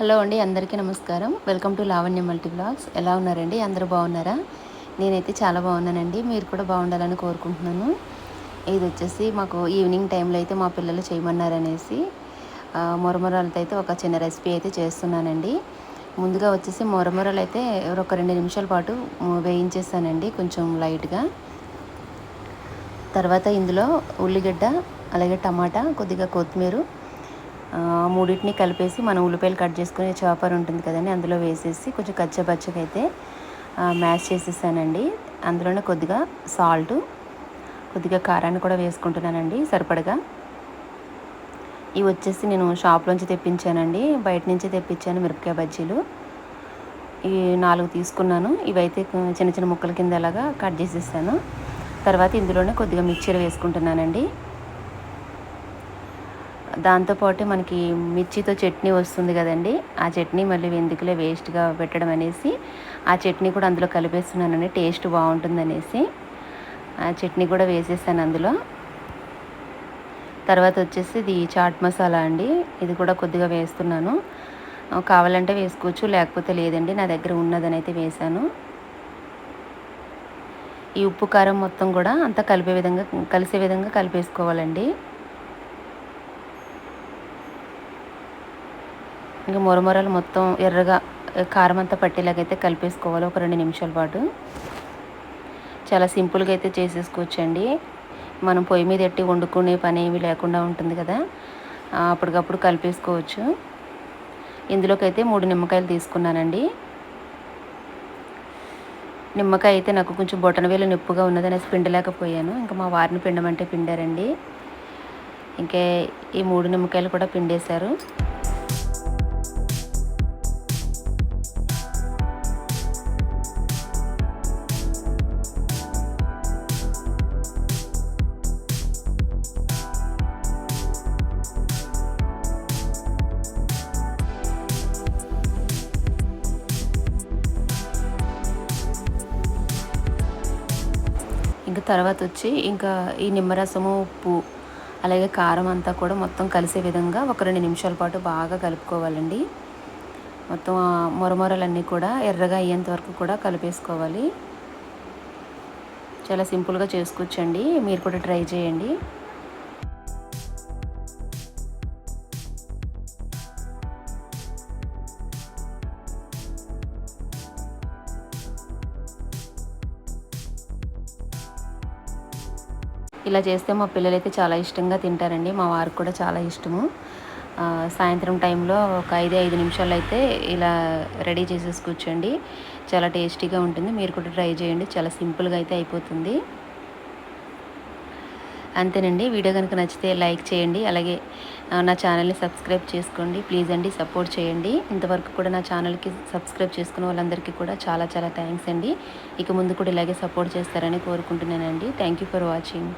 Hello అండి అందరికీ నమస్కారం. Welcome to Lavanya multi blogs ఎలా ఉన్నారండి? అందరూ బాగున్నారా? నేనైతే చాలా బాగున్నానండి. మీరు కూడా బాగుండాలని కోరుకుంటున్నాను. ఇది వచ్చేసి మాకు ఈవినింగ్ టైంలో అయితే మా పిల్లలు చేయమన్నారనేసి మొరమొరాలతో అయితే ఒక చిన్న రెసిపీ అయితే చేస్తున్నానండి. ముందుగా వచ్చేసి మొరమొరలు అయితే ఒక రెండు నిమిషాల పాటు వేయించేసానండి కొంచెం లైట్గా. తర్వాత ఇందులో ఉల్లిగడ్డ అలాగే టమాటా కొద్దిగా కొత్తిమీర మూడింటిని కలిపేసి మనం ఉల్లిపాయలు కట్ చేసుకునే చాపర్ ఉంటుంది కదండి అందులో వేసేసి కొంచెం కచ్చపచ్చగా అయితే మ్యాష్ చేసేసానండి. అందులోనే కొద్దిగా సాల్ట్ కొద్దిగా కారాన్ని కూడా వేసుకుంటున్నానండి సరిపడగా. ఇవి వచ్చేసి నేను షాప్లోంచి తెప్పించానండి బయట నుంచి తెప్పించాను మిరపకాయ బజ్జీలు. ఈ నాలుగు తీసుకున్నాను ఇవైతే చిన్న చిన్న ముక్కల కింద అలాగా కట్ చేసేసాను. తర్వాత ఇందులోనే కొద్దిగా మిక్చర్ వేసుకుంటున్నానండి. దాంతోపాటు మనకి మిర్చితో చట్నీ వస్తుంది కదండి. ఆ చట్నీ మళ్ళీ ఎందుకులే వేస్ట్గా పెట్టడం అనేసి ఆ చట్నీ కూడా అందులో కలిపేస్తున్నానండి. టేస్ట్ బాగుంటుందనేసి ఆ చట్నీ కూడా వేసేసాను అందులో. తర్వాత వచ్చేసి ఇది చాట్ మసాలా అండి. ఇది కూడా కొద్దిగా వేస్తున్నాను. కావాలంటే వేసుకోవచ్చు లేకపోతే లేదండి. నా దగ్గర ఉన్నదని అయితే వేశాను ఈ ఉప్పు కారం మొత్తం కూడా అంతా కలిపే విధంగా కలిసే విధంగా కలిపేసుకోవాలండి. ఇంకా మొరమొరలు మొత్తం ఎర్రగా కారం అంతా పట్టేలాగైతే కలిపేసుకోవాలి ఒక రెండు నిమిషాల పాటు. చాలా సింపుల్గా అయితే చేసేసుకోవచ్చండి. మనం పొయ్యి మీద ఎట్టి వండుకునే పని ఏమీ లేకుండా ఉంటుంది కదా. అప్పటికప్పుడు కలిపేసుకోవచ్చు. ఇందులోకి అయితే మూడు నిమ్మకాయలు తీసుకున్నానండి. నిమ్మకాయ అయితే నాకు కొంచెం బొటన వేలు నొప్పుగా ఉన్నదనేసి పిండలేకపోయాను. ఇంకా మా వారిని పిండమంటే పిండారండి. ఇంకే ఈ మూడు నిమ్మకాయలు కూడా పిండేశారు. ఇంకా తర్వాత వచ్చి ఇంకా ఈ నిమ్మరసము ఉప్పు అలాగే కారం అంతా కూడా మొత్తం కలిసే విధంగా ఒక రెండు నిమిషాల పాటు బాగా కలుపుకోవాలండి. మొత్తం మొరమొరలన్నీ కూడా ఎర్రగా అయ్యేంత వరకు కూడా కలిపేసుకోవాలి. చాలా సింపుల్గా చేసుకోవచ్చండి మీరు కూడా ట్రై చేయండి. ఇలా చేస్తే మా పిల్లలైతే చాలా ఇష్టంగా తింటారండి. మా వారికి కూడా చాలా ఇష్టము. సాయంత్రం టైంలో ఒక ఐదు ఐదు నిమిషాలు అయితే ఇలా రెడీ చేసేసుకోవచ్చండి చాలా టేస్టీగా ఉంటుంది. మీరు కూడా ట్రై చేయండి. చాలా సింపుల్గా అయితే అయిపోతుంది. అంతేనండి. వీడియో కనుక నచ్చితే లైక్ చేయండి. అలాగే నా ఛానల్ని సబ్స్క్రైబ్ చేసుకోండి. ప్లీజ్ అండి సపోర్ట్ చేయండి. ఇంతవరకు కూడా నా ఛానల్కి సబ్స్క్రైబ్ చేసుకున్న వాళ్ళందరికీ కూడా చాలా చాలా థ్యాంక్స్ అండి. ఇక ముందు కూడా ఇలాగే సపోర్ట్ చేస్తారని కోరుకుంటున్నానండి. Thank you for watching.